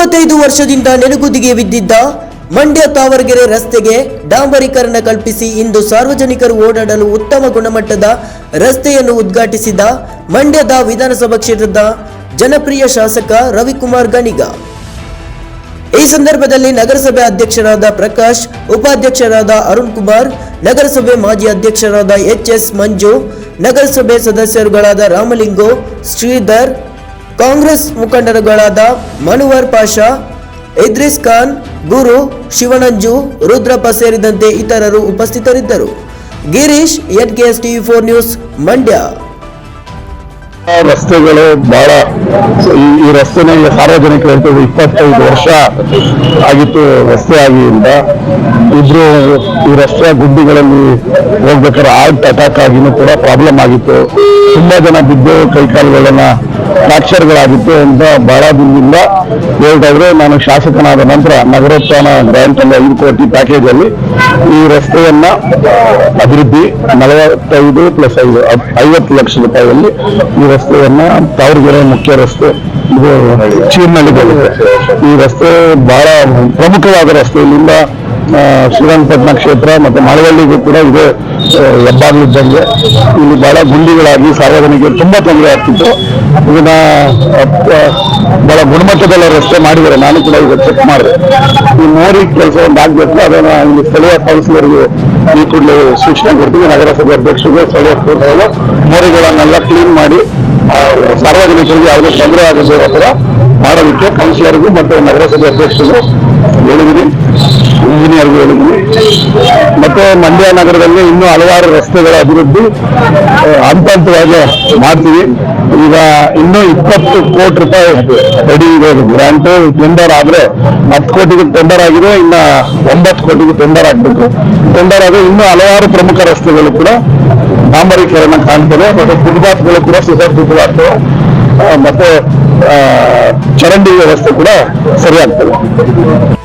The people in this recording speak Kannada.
ಇಪ್ಪತ್ತೈದು ವರ್ಷದಿಂದ ನೆನಗುದಿಗೆ ಬಿದ್ದಿದ್ದ ಮಂಡ್ಯ ತಾವರಗೆರೆ ರಸ್ತೆಗೆ ಡಾಂಬರೀಕರಣ ಕಲ್ಪಿಸಿ ಇಂದು ಸಾರ್ವಜನಿಕರು ಓಡಾಡಲು ಉತ್ತಮ ಗುಣಮಟ್ಟದ ರಸ್ತೆಯನ್ನು ಉದ್ಘಾಟಿಸಿದ ಮಂಡ್ಯದ ವಿಧಾನಸಭಾ ಕ್ಷೇತ್ರದ ಜನಪ್ರಿಯ ಶಾಸಕ ರವಿಕುಮಾರ್ ಗಣಿಗ. ಈ ಸಂದರ್ಭದಲ್ಲಿ ನಗರಸಭೆ ಅಧ್ಯಕ್ಷರಾದ ಪ್ರಕಾಶ್, ಉಪಾಧ್ಯಕ್ಷರಾದ ಅರುಣ್ ಕುಮಾರ್, ನಗರಸಭೆ ಮಾಜಿ ಅಧ್ಯಕ್ಷರಾದ ಎಚ್ ಎಸ್ ಮಂಜು, ನಗರಸಭೆ ಸದಸ್ಯರುಗಳಾದ ರಾಮಲಿಂಗೋ, ಶ್ರೀಧರ್ ಕಾಂಗ್ರೆಸ್ ಮುಖಂಡರುಗಳಾದ ಮನುವರ್ ಪಾಷಾ, ಇದ್ರಿಸ್ ಖಾನ್, ಗುರು ಶಿವನಂಜು, ರುದ್ರಪ್ಪ ಸೇರಿದಂತೆ ಇತರರು ಉಪಸ್ಥಿತರಿದ್ದರು. Girish NKS TV four news, Mandya. ರಸ್ತೆಗಳು ಬಹಳ ಈ ರಸ್ತೆನ ಈಗ ಸಾರ್ವಜನಿಕರು ಹೇಳ್ತಿದ್ರು ಇಪ್ಪತ್ತೈದು ವರ್ಷ ಆಗಿತ್ತು ರಸ್ತೆ ಆಗಿಯಿಂದ ಇದ್ರು ಈ ರಸ್ತೆ ಗುಡ್ಡಿಗಳಲ್ಲಿ ಹೋಗ್ಬೇಕಾದ್ರೆ ಆರ್ಟ್ ಅಟ್ಯಾಕ್ ಆಗಿನೂ ಕೂಡ ಪ್ರಾಬ್ಲಮ್ ಆಗಿತ್ತು. ತುಂಬಾ ಜನ ಬಿದ್ದು ಕೈಕಾಲುಗಳನ್ನ ಫ್ರಾಕ್ಚರ್ಗಳಾಗಿತ್ತು ಅಂತ ಬಹಳ ದಿನದಿಂದ ಹೇಳ್ತಾದ್ರೆ ನಾನು ಶಾಸಕನಾದ ನಂತರ ನಗರೋತ್ಥಾನ ಗ್ರಾಂಟ್ ಅಲ್ಲಿ ಐದು ಕೋಟಿ ಪ್ಯಾಕೇಜ್ ಅಲ್ಲಿ ಈ ರಸ್ತೆಯನ್ನ ಅಭಿವೃದ್ಧಿ ನಲವತ್ತೈದು ಪ್ಲಸ್ ಐದು ಐವತ್ತು ಲಕ್ಷ ರೂಪಾಯಿಯಲ್ಲಿ ಈ ರಸ್ತೆಯನ್ನ ತಾವರಗೆರೆ ಮುಖ್ಯ ರಸ್ತೆ ಇದು ಚೀರ್ನಳ್ಳಿ ಈ ರಸ್ತೆ ಬಹಳ ಪ್ರಮುಖವಾದ ರಸ್ತೆ ಇಲ್ಲಿಂದ ಆ, ಶ್ರೀರಂಗಪಟ್ಟಣ ಕ್ಷೇತ್ರ ಮತ್ತೆ ಮಳವಳ್ಳಿಗೂ ಕೂಡ ಇದೆ ಹೆಬ್ಬಾಗ್ಲಿದ್ದಂಗೆ. ಇಲ್ಲಿ ಬಹಳ ಗುಂಡಿಗಳಾಗಿ ಸಾರ್ವಜನಿಕರಿಗೆ ತುಂಬಾ ತೊಂದರೆ ಆಗ್ತಿತ್ತು. ಇದನ್ನ ಬಹಳ ಗುಣಮಟ್ಟದ ರಸ್ತೆ ಮಾಡಿದ್ದಾರೆ. ನಾನು ಕೂಡ ಈಗ ಚೆಕ್ ಮಾಡಿದೆ. ಈ ಮೋರಿ ಕೆಲಸ ಒಂದು ಅದನ್ನ ಇಲ್ಲಿ ಸ್ಥಳೀಯ ಕೌನ್ಸಿಲರ್ಗೆ ಈ ಕೂಡಲೇ ಸೂಚನೆ ಕೊಡ್ತೀವಿ ನಗರಸಭೆ ಅಧ್ಯಕ್ಷರಿಗೆ ಸ್ಥಳೀಯ ಮೋರಿಗಳನ್ನೆಲ್ಲ ಕ್ಲೀನ್ ಮಾಡಿ ಸಾರ್ವಜನಿಕರಿಗೆ ಯಾವುದೇ ತೊಂದರೆ ಆಗದೇ ಇರೋ ಥರ ಮಾಡೋದಕ್ಕೆ ಕೌನ್ಸಿಲರ್ಗೂ ಮತ್ತು ನಗರಸಭೆ ಅಧ್ಯಕ್ಷರು ಹೇಳಿದ್ದೀನಿ. ಇಂಜಿನಿಯರ್ಗೂ ಹೇಳಿದ್ದೀನಿ. ಮತ್ತೆ ಮಂಡ್ಯ ನಗರದಲ್ಲಿ ಇನ್ನೂ ಹಲವಾರು ರಸ್ತೆಗಳ ಅಭಿವೃದ್ಧಿ ಹಂತ ಹಂತವಾಗಿ ಮಾಡ್ತೀವಿ. ಈಗ ಇನ್ನೂ ಇಪ್ಪತ್ತು ಕೋಟಿ ರೂಪಾಯಿ ರೆಡಿ ಇದೆ. ಗ್ರಾಂಟ್ ಟೆಂಡರ್ ಆದ್ರೆ ಹತ್ತು ಕೋಟಿಗೆ ಟೆಂಡರ್ ಆಗಿದೆ, ಇನ್ನ ಒಂಬತ್ತು ಕೋಟಿಗೆ ಟೆಂಡರ್ ಆಗ್ಬೇಕು. ಟೆಂಡರ್ ಆದ್ರೆ ಇನ್ನೂ ಹಲವಾರು ಪ್ರಮುಖ ರಸ್ತೆಗಳು ಕೂಡ ಡಾಂಬರೀಕರಣ ಕಾಣ್ತದೆ ಮತ್ತೆ ಫುಟ್ಪಾತ್ಗಳು ಕೂಡ ಸುಸರ್ ಫುಟ್ಪಾತ್ ಮತ್ತೆ ಚರಂಡಿ ವ್ಯವಸ್ಥೆ ಕೂಡ ಸರಿಯಾಗ್ತದೆ